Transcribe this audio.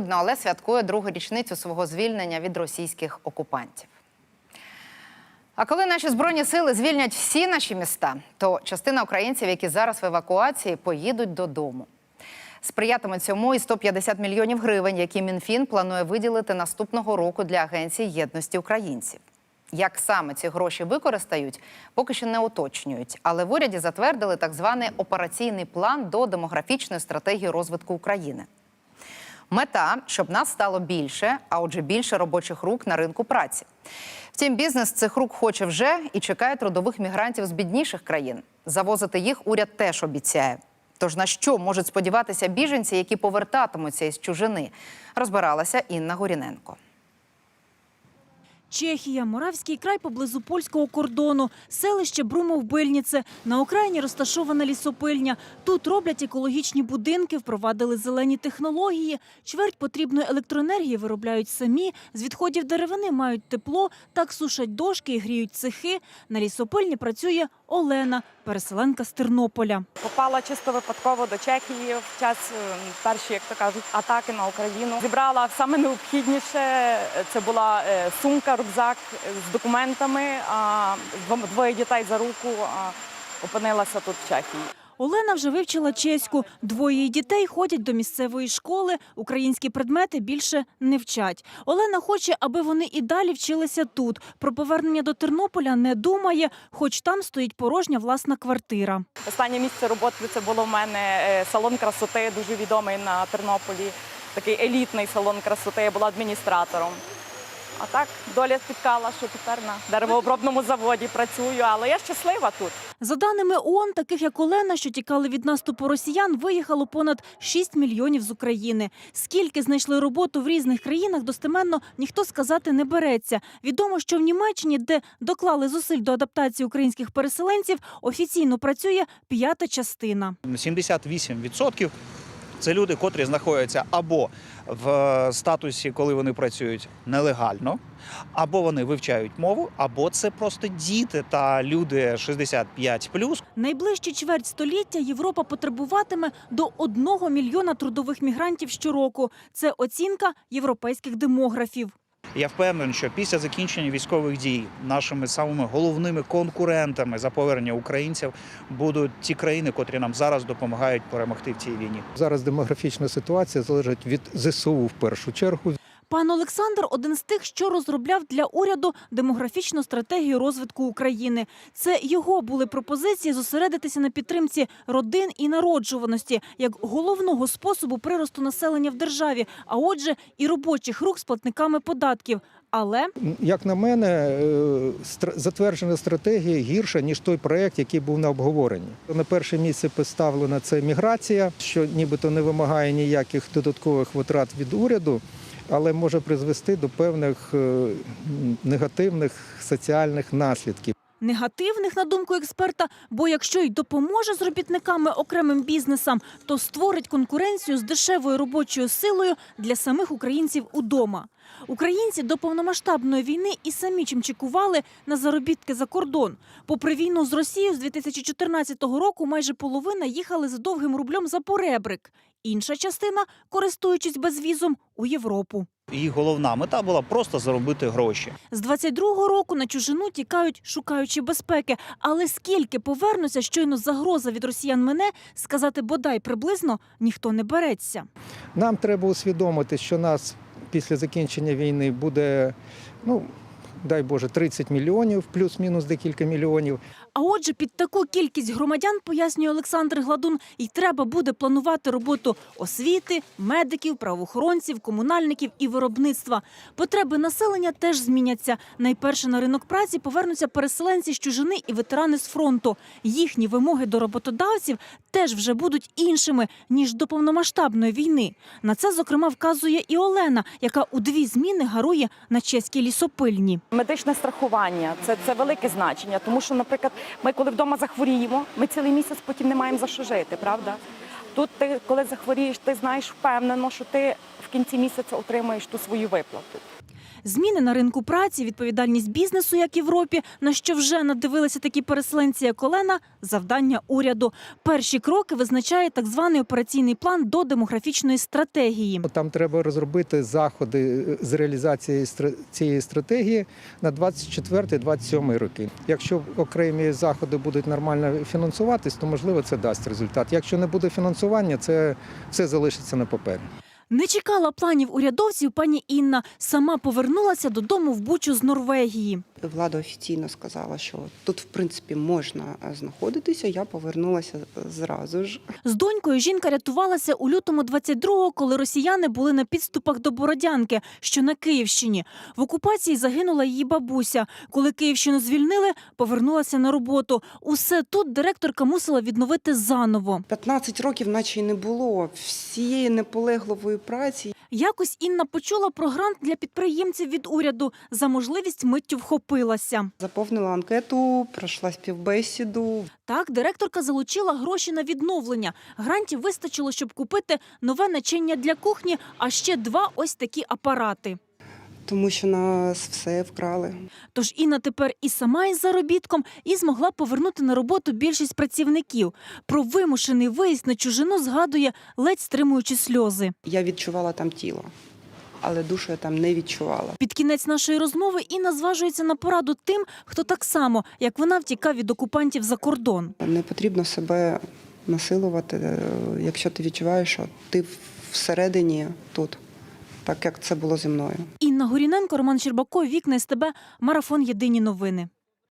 людно, але святкує другу річницю свого звільнення від російських окупантів. А коли наші збройні сили звільнять всі наші міста, то частина українців, які зараз в евакуації, поїдуть додому. Сприятиме цьому і 150 мільйонів гривень, які МінФін планує виділити наступного року для агенції єдності українців. Як саме ці гроші використають, поки що не уточнюють. Але в уряді затвердили так званий операційний план до демографічної стратегії розвитку України. Мета, щоб нас стало більше, а отже, більше робочих рук на ринку праці. Втім, бізнес цих рук хоче вже і чекає трудових мігрантів з бідніших країн. Завозити їх уряд теж обіцяє. Тож на що можуть сподіватися біженці, які повертатимуться із чужини, розбиралася Інна Горіненко. Чехія, Моравський край поблизу польського кордону, селище Брумов-Бильніце. На окраїні розташована лісопильня. Тут роблять екологічні будинки, впровадили зелені технології. Чверть потрібної електроенергії виробляють самі. З відходів деревини мають тепло, так сушать дошки і гріють цехи. На лісопильні працює Олена, переселенка з Тернополя. Попала чисто випадково до Чехії в час першої, перші, як то кажуть, атаки на Україну. Зібрала саме необхідніше. Це була е, сумка, рюкзак з документами. А двоє дітей за руку опинилася тут в Чехії. Олена вже вивчила чеську. Двоє її дітей ходять до місцевої школи. Українські предмети більше не вчать. Олена хоче, аби вони і далі вчилися тут. Про повернення до Тернополя не думає, хоч там стоїть порожня власна квартира. Останнє місце роботи це було в мене е, салон красоти, дуже відомий на Тернополі. Такий елітний салон красоти. Я була адміністратором. А так доля спіткала, що тепер на деревообробному заводі працюю, але я щаслива тут. За даними ООН, таких як Олена, що тікали від наступу росіян, виїхало понад 6 мільйонів з України. Скільки знайшли роботу в різних країнах, достеменно ніхто сказати не береться. Відомо, що в Німеччині, де доклали зусиль до адаптації українських переселенців, офіційно працює п'ята частина. 78% це люди, котрі знаходяться або в статусі, коли вони працюють нелегально, або вони вивчають мову, або це просто діти та люди 65+, Найближчі чверть століття Європа потребуватиме до одного мільйона трудових мігрантів щороку. Це оцінка європейських демографів. Я впевнений, що після закінчення військових дій нашими самими головними конкурентами за повернення українців будуть ті країни, котрі нам зараз допомагають перемогти в цій війні. Зараз демографічна ситуація залежить від ЗСУ в першу чергу. Пан Олександр один з тих, що розробляв для уряду демографічну стратегію розвитку України. Це його були пропозиції зосередитися на підтримці родин і народжуваності як головного способу приросту населення в державі, а отже, і робочих рук з платниками податків. Але Як на мене, е, затверджена стратегія гірша ніж той проект, який був на обговоренні. На перше місце поставлена це міграція, що нібито не вимагає ніяких додаткових витрат від уряду, але може призвести до певних е, негативних соціальних наслідків. негативних, на думку експерта, бо якщо й допоможе з робітниками окремим бізнесам, то створить конкуренцію з дешевою робочою силою для самих українців удома. Українці до повномасштабної війни і самі чимчикували на заробітки за кордон. Попри війну з Росією з 2014 року майже половина їхали за довгим рублем за поребрик. Інша частина, користуючись безвізом, у Європу. Її головна мета була просто заробити гроші. З 22-го року на чужину тікають, шукаючи безпеки. Але скільки повернуться, щойно загроза від росіян мене, сказати бодай приблизно ніхто не береться. Нам треба усвідомити, що нас після закінчення війни буде, ну дай Боже, 30 мільйонів, плюс-мінус декілька мільйонів. А отже, під таку кількість громадян, пояснює Олександр Гладун, і треба буде планувати роботу освіти, медиків, правоохоронців, комунальників і виробництва. Потреби населення теж зміняться. Найперше на ринок праці повернуться переселенці з чужини і ветерани з фронту. Їхні вимоги до роботодавців теж вже будуть іншими ніж до повномасштабної війни. На це зокрема вказує і Олена, яка у дві зміни гарує на чеській лісопильні. Медичне страхування це, це велике значення, тому що, наприклад, ми коли вдома захворіємо, ми цілий місяць потім не маємо за що жити, правда? Тут ти, коли захворієш, ти знаєш впевнено, що ти кінці місяця отримаєш ту свою виплату. Зміни на ринку праці, відповідальність бізнесу, як Європі, на що вже надивилися такі переселенці, як Олена, завдання уряду. Перші кроки визначає так званий операційний план до демографічної стратегії. Там треба розробити заходи е, з реалізації цієї стратегії на 24-27 роки. Якщо окремі заходи будуть нормально фінансуватись, то можливо це дасть результат. Якщо не буде фінансування, це все залишиться на папері. Не чекала планів урядовців пані Інна. Сама повернулася додому в Бучу з Норвегії. Влада офіційно сказала, що тут в принципі можна е, знаходитися. Я повернулася зразу ж. З донькою жінка рятувалася у лютому 22-го, коли росіяни були на підступах до Бородянки, що на Київщині. В окупації загинула її бабуся. Коли Київщину звільнили, повернулася на роботу. Усе тут директорка мусила відновити заново. 15 років, наче й не було всієї неполегливої праці. Якось Інна почула про грант для підприємців від уряду. За можливість миттю вхопилася. Заповнила анкету, пройшла співбесіду. Так, директорка залучила гроші на відновлення. Грантів вистачило, щоб купити нове начиння для кухні, а ще два ось такі апарати. Тому що нас все вкрали. Тож Інна тепер і сама із заробітком, і змогла повернути на роботу більшість працівників. Про вимушений виїзд на чужину згадує, ледь стримуючи сльози. Я відчувала там тіло, але душу я там не відчувала. Під кінець нашої розмови Інна зважується на пораду тим, хто так само, як вона втікав від окупантів за кордон. Не потрібно себе насилувати, е, якщо ти відчуваєш, що ти всередині тут, так як це було зі мною. Інна Горіненко, Роман Щербако, Вікна СТБ, Марафон Єдині новини.